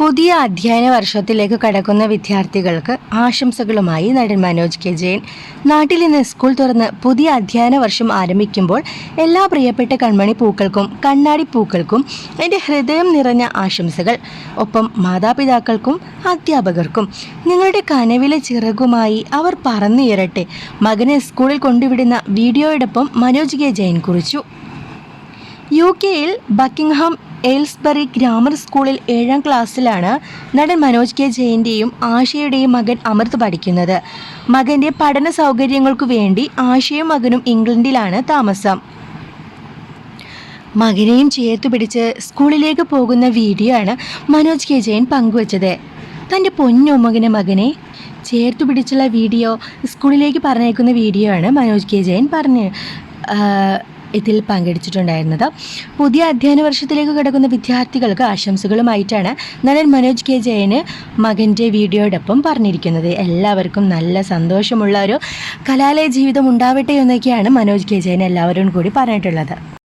പുതിയ അധ്യയന വർഷത്തിലേക്ക് കടക്കുന്ന വിദ്യാർത്ഥികൾക്ക് ആശംസകളുമായി നടൻ മനോജ് കെ ജയൻ. നാട്ടിൽ ഇന്ന് സ്കൂൾ തുറന്ന് പുതിയ അധ്യയന വർഷം ആരംഭിക്കുമ്പോൾ എല്ലാ പ്രിയപ്പെട്ട കൺമണി പൂക്കൾക്കും കണ്ണാടി പൂക്കൾക്കും എന്റെ ഹൃദയം നിറഞ്ഞ ആശംസകൾ. ഒപ്പം മാതാപിതാക്കൾക്കും അധ്യാപകർക്കും. നിങ്ങളുടെ കനവിലെ ചിറകുമായി അവർ പറന്നുയരട്ടെ മകനെ സ്കൂളിൽ കൊണ്ടുവിടുന്ന വീഡിയോയോടൊപ്പം മനോജ് കെ ജയൻ കുറിച്ചു. യു കെയിൽ ബക്കിംഗ്ഹാം എയിൽസ്ബറി ഗ്രാമർ സ്കൂളിൽ ഏഴാം ക്ലാസ്സിലാണ് നടൻ മനോജ് കെ ജയന്റെയും ആശയുടെയും മകൻ അമൃത് പഠിക്കുന്നത്. മകന്റെ പഠന സൗകര്യങ്ങൾക്കു വേണ്ടി ആശയും മകനും ഇംഗ്ലണ്ടിലാണ് താമസം. മകനെയും ചേർത്തു പിടിച്ച് സ്കൂളിലേക്ക് പോകുന്ന വീഡിയോ ആണ് മനോജ് കെ ജയൻ പങ്കുവച്ചത്. തന്റെ പൊന്നുമകനെ മകനെ ചേർത്തു പിടിച്ചുള്ള വീഡിയോ സ്കൂളിലേക്ക് പറഞ്ഞേക്കുന്ന വീഡിയോ ആണ് മനോജ് കെ ജയൻ പറഞ്ഞ് ഇതിൽ പങ്കെടുത്തിട്ടുണ്ടായിരുന്നത്. പുതിയ അധ്യയന വർഷത്തിലേക്ക് കിടക്കുന്ന വിദ്യാർത്ഥികൾക്ക് ആശംസകളുമായിട്ടാണ് നടൻ മനോജ് കെ ജയന് മകന്റെ വീഡിയോടൊപ്പം പറഞ്ഞിരിക്കുന്നത്. എല്ലാവർക്കും നല്ല സന്തോഷമുള്ള ഒരു കലാലയ ജീവിതം ഉണ്ടാവട്ടെ എന്നൊക്കെയാണ് മനോജ് കെ ജയൻ എല്ലാവരോടും കൂടി പറഞ്ഞിട്ടുള്ളത്.